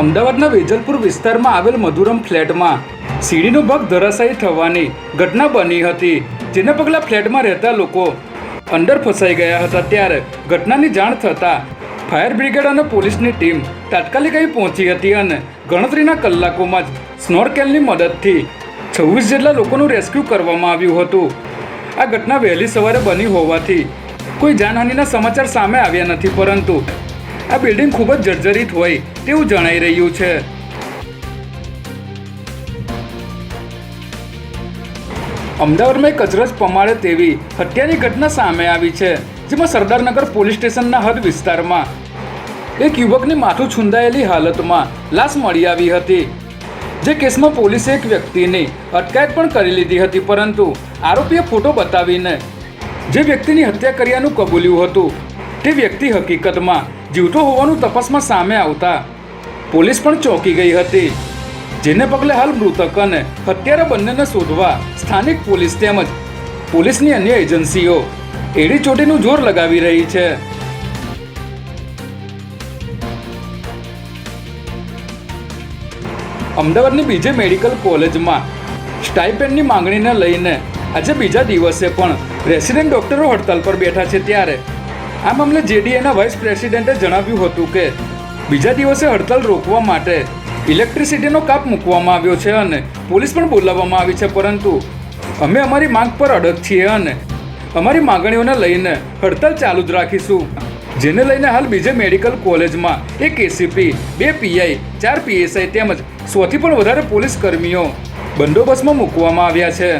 અમદાવાદના વેજલપુર વિસ્તારમાં આવેલ મધુરમ ફ્લેટમાં સીડીનો ભાગ ધરાશાયી થવાની ઘટના બની હતી, જેના પગલા ફ્લેટમાં રહેતા લોકો અંદર ફસાઈ ગયા હતા. ત્યારે ઘટનાની જાણ થતાં ફાયર બ્રિગેડ અને પોલીસની ટીમ તાત્કાલિક અહીં પહોંચી હતી અને ગણતરીના કલાકોમાં જ સ્નોરકેલની મદદથી છવ્વીસ જેટલા લોકોનું રેસ્ક્યુ કરવામાં આવ્યું હતું. આ ઘટના વહેલી સવારે બની હોવાથી કોઈ જાનહાનિના સમાચાર સામે આવ્યા નથી, પરંતુ આ બિલ્ડિંગ ખૂબ જ જર્જરિત હોય તેવું જણાઈ રહ્યું છે. અમદાવાદમાં એક પમાડે તેવી હત્યાની ઘટના સામે આવી છે, જેમાં સરદારનગર પોલીસ સ્ટેશનના હદ વિસ્તારમાં એક યુવકની માથું છુંદાયેલી હાલતમાં લાશ મળી આવી હતી, જે કેસમાં પોલીસે એક વ્યક્તિની અટકાયત પણ કરી લીધી હતી, પરંતુ આરોપીએ ફોટો બતાવીને જે વ્યક્તિની હત્યા કર્યાનું કબૂલ્યું હતું, તે વ્યક્તિ હકીકતમાં જીવતો હોવાનું તપાસમાં સામે આવતા પોલીસ પણ ચોંકી ગઈ હતી. જેને પગલે હાલ મૃતક અને હત્યારા બંનેને શોધવા સ્થાનિક પોલીસ તેમજ પોલીસની અન્ય એજન્સીઓ એડી ચોટીનું જોર લગાવી રહી છે. અમદાવાદની બીજે મેડિકલ કોલેજમાં સ્ટાઇપેન્ડની માંગણીને લઈને આજે બીજા દિવસે પણ રેસિડેન્ટ ડોક્ટરો હડતાલ પર બેઠા છે ત્યારે આ મામલે જેડીએના વાઇસ પ્રેસિડેન્ટે જણાવ્યું હતું કે, બીજા દિવસે હડતાલ રોકવા માટે ઇલેક્ટ્રિસિટીનો કાપ મૂકવામાં આવ્યો છે અને પોલીસ પણ બોલાવવામાં આવી છે, પરંતુ અમે અમારી માંગ પર અડગ છીએ અને અમારી માંગણીઓને લઈને હડતાલ ચાલુ જ રાખીશું. જેને લઈને હાલ બીજે મેડિકલ કોલેજમાં એક એસીપી બે પીઆઈ ચાર પીએસઆઈ તેમજ સોથી પણ વધારે પોલીસ કર્મીઓ બંદોબસ્તમાં મૂકવામાં આવ્યા છે.